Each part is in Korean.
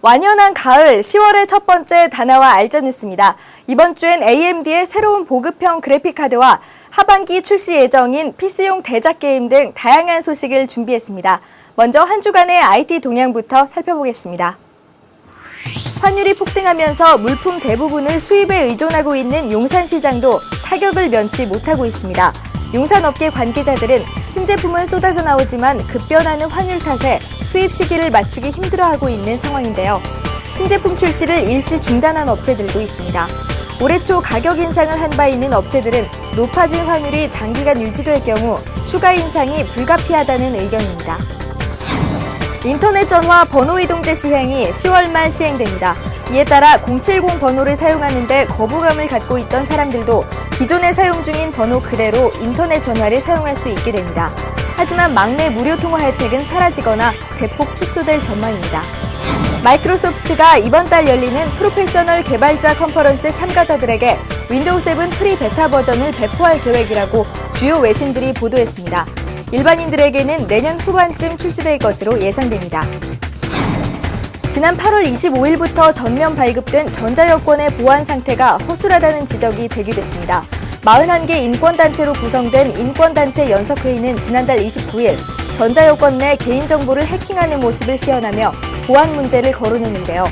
완연한 가을 10월의 첫 번째 다나와 알짜 뉴스입니다. 이번 주엔 AMD의 새로운 보급형 그래픽카드와 하반기 출시 예정인 PC용 대작 게임 등 다양한 소식을 준비했습니다. 먼저 한 주간의 IT 동향부터 살펴보겠습니다. 환율이 폭등하면서 물품 대부분을 수입에 의존하고 있는 용산 시장도 타격을 면치 못하고 있습니다. 용산업계 관계자들은 신제품은 쏟아져 나오지만 급변하는 환율 탓에 수입 시기를 맞추기 힘들어하고 있는 상황인데요. 신제품 출시를 일시 중단한 업체들도 있습니다. 올해 초 가격 인상을 한 바 있는 업체들은 높아진 환율이 장기간 유지될 경우 추가 인상이 불가피하다는 의견입니다. 인터넷 전화 번호 이동제 시행이 10월 말 시행됩니다. 이에 따라 070 번호를 사용하는데 거부감을 갖고 있던 사람들도 기존에 사용 중인 번호 그대로 인터넷 전화를 사용할 수 있게 됩니다. 하지만 막내 무료 통화 혜택은 사라지거나 대폭 축소될 전망입니다. 마이크로소프트가 이번 달 열리는 프로페셔널 개발자 컨퍼런스 참가자들에게 윈도우 7 프리 베타 버전을 배포할 계획이라고 주요 외신들이 보도했습니다. 일반인들에게는 내년 후반쯤 출시될 것으로 예상됩니다. 지난 8월 25일부터 전면 발급된 전자여권의 보안 상태가 허술하다는 지적이 제기됐습니다. 41개 인권단체로 구성된 인권단체 연석회의는 지난달 29일 전자여권 내 개인정보를 해킹하는 모습을 시연하며 보안 문제를 거론했는데요.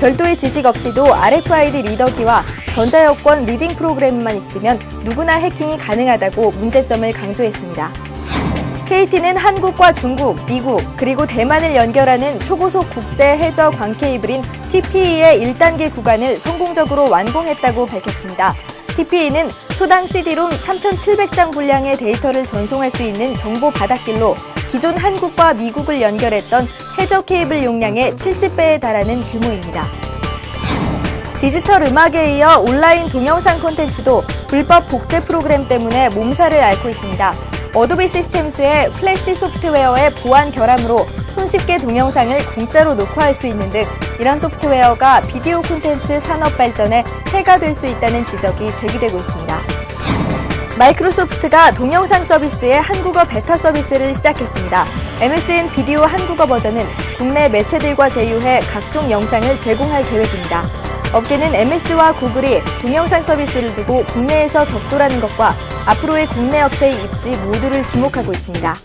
별도의 지식 없이도 RFID 리더기와 전자여권 리딩 프로그램만 있으면 누구나 해킹이 가능하다고 문제점을 강조했습니다. KT는 한국과 중국, 미국, 그리고 대만을 연결하는 초고속 국제 해저 광 케이블인 TPE의 1단계 구간을 성공적으로 완공했다고 밝혔습니다. TPE는 초당 CD-롬 3,700장 분량의 데이터를 전송할 수 있는 정보 바닷길로 기존 한국과 미국을 연결했던 해저 케이블 용량의 70배에 달하는 규모입니다. 디지털 음악에 이어 온라인 동영상 콘텐츠도 불법 복제 프로그램 때문에 몸살을 앓고 있습니다. 어도비 시스템스의 플래시 소프트웨어의 보안 결함으로 손쉽게 동영상을 공짜로 녹화할 수 있는 등 이런 소프트웨어가 비디오 콘텐츠 산업 발전에 해가 될 수 있다는 지적이 제기되고 있습니다. 마이크로소프트가 동영상 서비스의 한국어 베타 서비스를 시작했습니다. MSN 비디오 한국어 버전은 국내 매체들과 제휴해 각종 영상을 제공할 계획입니다. 업계는 MS와 구글이 동영상 서비스를 두고 국내에서 격돌하는 것과 앞으로의 국내 업체의 입지 모두를 주목하고 있습니다.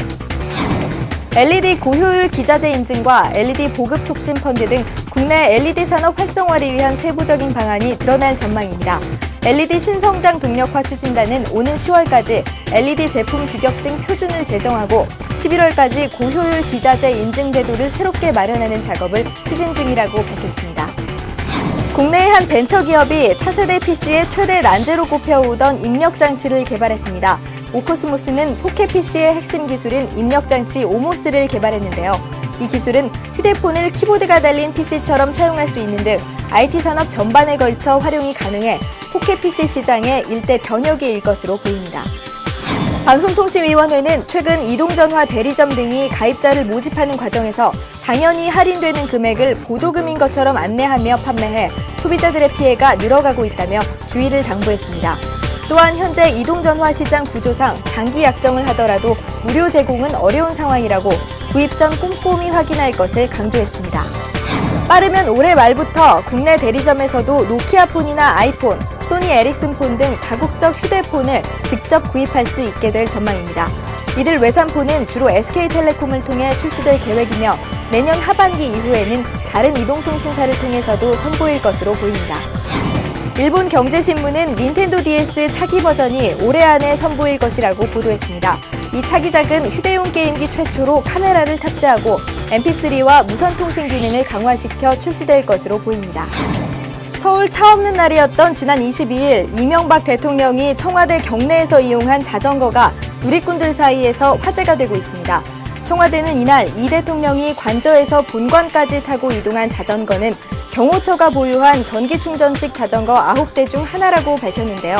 LED 고효율 기자재 인증과 LED 보급 촉진 펀드 등 국내 LED 산업 활성화를 위한 세부적인 방안이 드러날 전망입니다. LED 신성장 동력화 추진단은 오는 10월까지 LED 제품 규격 등 표준을 제정하고 11월까지 고효율 기자재 인증 제도를 새롭게 마련하는 작업을 추진 중이라고 밝혔습니다. 국내의 한 벤처기업이 차세대 PC의 최대 난제로 꼽혀오던 입력장치를 개발했습니다. 오코스모스는 포켓 PC의 핵심 기술인 입력장치 오모스를 개발했는데요. 이 기술은 휴대폰을 키보드가 달린 PC처럼 사용할 수 있는 등 IT 산업 전반에 걸쳐 활용이 가능해 포켓 PC 시장의 일대 변혁일 것으로 보입니다. 방송통신위원회는 최근 이동전화 대리점 등이 가입자를 모집하는 과정에서 당연히 할인되는 금액을 보조금인 것처럼 안내하며 판매해 소비자들의 피해가 늘어가고 있다며 주의를 당부했습니다. 또한 현재 이동전화 시장 구조상 장기 약정을 하더라도 무료 제공은 어려운 상황이라고 구입 전 꼼꼼히 확인할 것을 강조했습니다. 빠르면 올해 말부터 국내 대리점에서도 노키아 폰이나 아이폰, 소니 에릭슨 폰 등 다국적 휴대폰을 직접 구입할 수 있게 될 전망입니다. 이들 외산폰은 주로 SK텔레콤을 통해 출시될 계획이며 내년 하반기 이후에는 다른 이동통신사를 통해서도 선보일 것으로 보입니다. 일본 경제신문은 닌텐도 DS 차기 버전이 올해 안에 선보일 것이라고 보도했습니다. 이 차기작은 휴대용 게임기 최초로 카메라를 탑재하고 MP3와 무선 통신 기능을 강화시켜 출시될 것으로 보입니다. 서울 차 없는 날이었던 지난 22일 이명박 대통령이 청와대 경내에서 이용한 자전거가 누리꾼들 사이에서 화제가 되고 있습니다. 청와대는 이날 이 대통령이 관저에서 본관까지 타고 이동한 자전거는 경호처가 보유한 전기 충전식 자전거 9대 중 하나라고 밝혔는데요.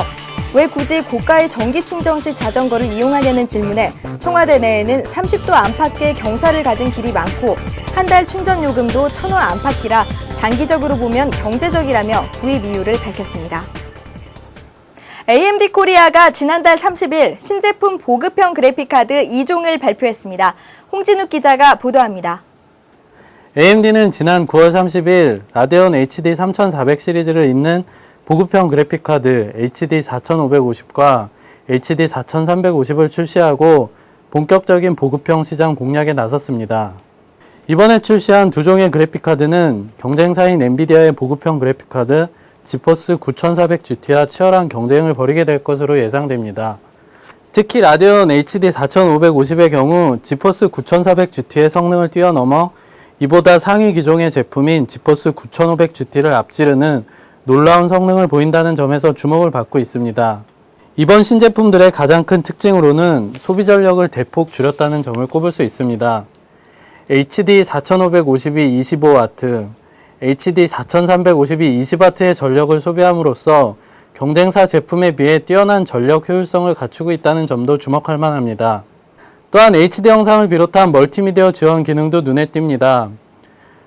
왜 굳이 고가의 전기 충전식 자전거를 이용하냐는 질문에 청와대 내에는 30도 안팎의 경사를 가진 길이 많고 한 달 충전 요금도 1,000원 안팎이라 장기적으로 보면 경제적이라며 구입 이유를 밝혔습니다. AMD 코리아가 지난달 30일 신제품 보급형 그래픽카드 2종을 발표했습니다. 홍진욱 기자가 보도합니다. AMD는 지난 9월 30일 라데온 HD 3400 시리즈를 잇는 보급형 그래픽 카드 HD 4550과 HD 4350을 출시하고 본격적인 보급형 시장 공략에 나섰습니다. 이번에 출시한 두 종의 그래픽 카드는 경쟁사인 엔비디아의 보급형 그래픽 카드 지포스 9400GT와 치열한 경쟁을 벌이게 될 것으로 예상됩니다. 특히 라데온 HD 4550의 경우 지포스 9400GT의 성능을 뛰어넘어 이보다 상위 기종의 제품인 지포스 9500GT를 앞지르는 놀라운 성능을 보인다는 점에서 주목을 받고 있습니다. 이번 신제품들의 가장 큰 특징으로는 소비 전력을 대폭 줄였다는 점을 꼽을 수 있습니다. HD 4550이 25W, HD 4350이 20W의 전력을 소비함으로써 경쟁사 제품에 비해 뛰어난 전력 효율성을 갖추고 있다는 점도 주목할 만합니다. 또한 HD 영상을 비롯한 멀티미디어 지원 기능도 눈에 띕니다.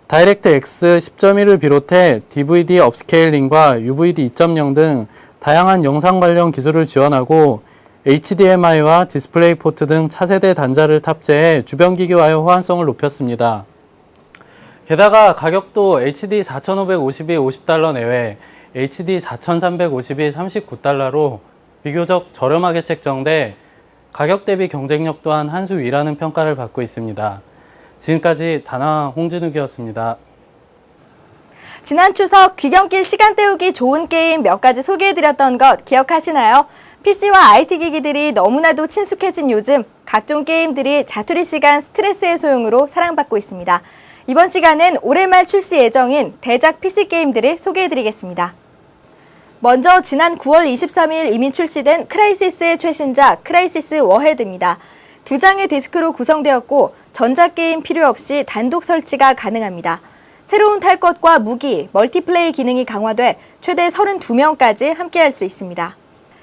다이렉트 X 10.1을 비롯해 DVD 업스케일링과 UVD 2.0 등 다양한 영상 관련 기술을 지원하고 HDMI와 디스플레이 포트 등 차세대 단자를 탑재해 주변 기기와의 호환성을 높였습니다. 게다가 가격도 HD 4550이 50달러 내외, HD 4350이 39달러로 비교적 저렴하게 책정돼 가격 대비 경쟁력 또한 한 수 위라는 평가를 받고 있습니다. 지금까지 다나 홍진욱이었습니다. 지난 추석 귀경길 시간 때우기 좋은 게임 몇 가지 소개해드렸던 것 기억하시나요? PC와 IT 기기들이 너무나도 친숙해진 요즘 각종 게임들이 자투리 시간 스트레스 해소용으로 사랑받고 있습니다. 이번 시간은 올해 말 출시 예정인 대작 PC 게임들을 소개해드리겠습니다. 먼저 지난 9월 23일 이미 출시된 크라이시스의 최신작 크라이시스 워헤드입니다. 두 장의 디스크로 구성되었고 전자게임 필요 없이 단독 설치가 가능합니다. 새로운 탈 것과 무기, 멀티플레이 기능이 강화돼 최대 32명까지 함께할 수 있습니다.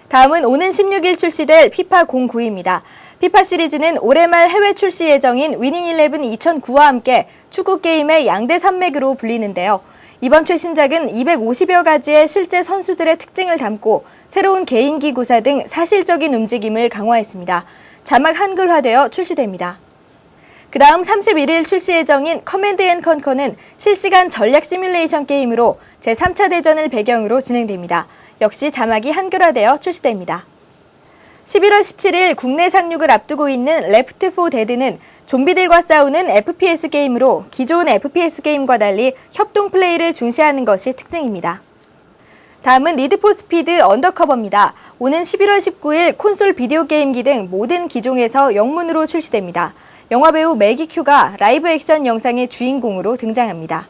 다음은 오는 16일 출시될 피파 09입니다. 피파 시리즈는 올해 말 해외 출시 예정인 위닝 11 2009와 함께 축구 게임의 양대 산맥으로 불리는데요. 이번 최신작은 250여 가지의 실제 선수들의 특징을 담고 새로운 개인기 구사 등 사실적인 움직임을 강화했습니다. 자막 한글화되어 출시됩니다. 그 다음 31일 출시 예정인 커맨드 앤 컨커는 실시간 전략 시뮬레이션 게임으로 제3차 대전을 배경으로 진행됩니다. 역시 자막이 한글화되어 출시됩니다. 11월 17일 국내 상륙을 앞두고 있는 레프트 4 데드는 좀비들과 싸우는 FPS 게임으로 기존 FPS 게임과 달리 협동 플레이를 중시하는 것이 특징입니다. 다음은 리드포 스피드 언더커버입니다. 오는 11월 19일 콘솔 비디오 게임기 등 모든 기종에서 영문으로 출시됩니다. 영화배우 매기 큐가 라이브 액션 영상의 주인공으로 등장합니다.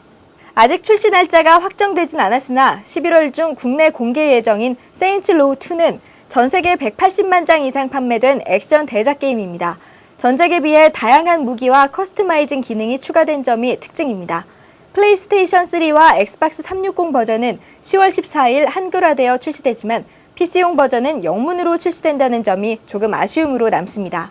아직 출시 날짜가 확정되진 않았으나 11월 중 국내 공개 예정인 세인츠 로우 2는 전 세계 180만 장 이상 판매된 액션 대작 게임입니다. 전작에 비해 다양한 무기와 커스터마이징 기능이 추가된 점이 특징입니다. 플레이스테이션 3와 엑스박스 360 버전은 10월 14일 한글화되어 출시되지만 PC용 버전은 영문으로 출시된다는 점이 조금 아쉬움으로 남습니다.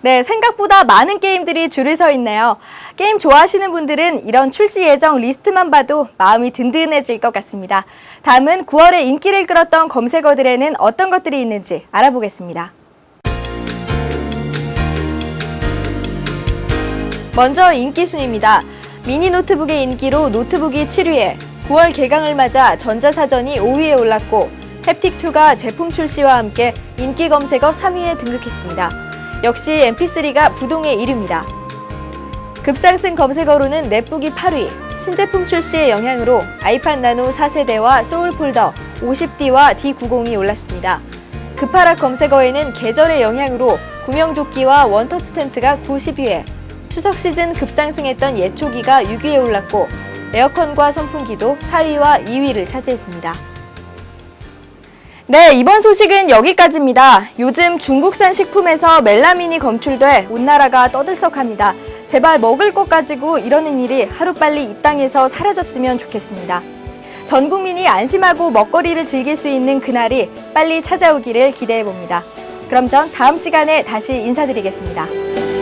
네, 생각보다 많은 게임들이 줄을 서 있네요. 게임 좋아하시는 분들은 이런 출시 예정 리스트만 봐도 마음이 든든해질 것 같습니다. 다음은 9월에 인기를 끌었던 검색어들에는 어떤 것들이 있는지 알아보겠습니다. 먼저 인기 순입니다. 미니 노트북의 인기로 노트북이 7위에 9월 개강을 맞아 전자사전이 5위에 올랐고 햅틱2가 제품 출시와 함께 인기 검색어 3위에 등극했습니다. 역시 mp3가 부동의 1위입니다. 급상승 검색어로는 넷북이 8위, 신제품 출시의 영향으로 아이팟 나노 4세대와 소울 폴더 50D와 D90이 올랐습니다. 급하락 검색어에는 계절의 영향으로 구명조끼와 원터치 텐트가 90위에 추석 시즌 급상승했던 예초기가 6위에 올랐고 에어컨과 선풍기도 4위와 2위를 차지했습니다. 네, 이번 소식은 여기까지입니다. 요즘 중국산 식품에서 멜라민이 검출돼 온 나라가 떠들썩합니다. 제발 먹을 것 가지고 이러는 일이 하루빨리 이 땅에서 사라졌으면 좋겠습니다. 전 국민이 안심하고 먹거리를 즐길 수 있는 그날이 빨리 찾아오기를 기대해 봅니다. 그럼 전 다음 시간에 다시 인사드리겠습니다.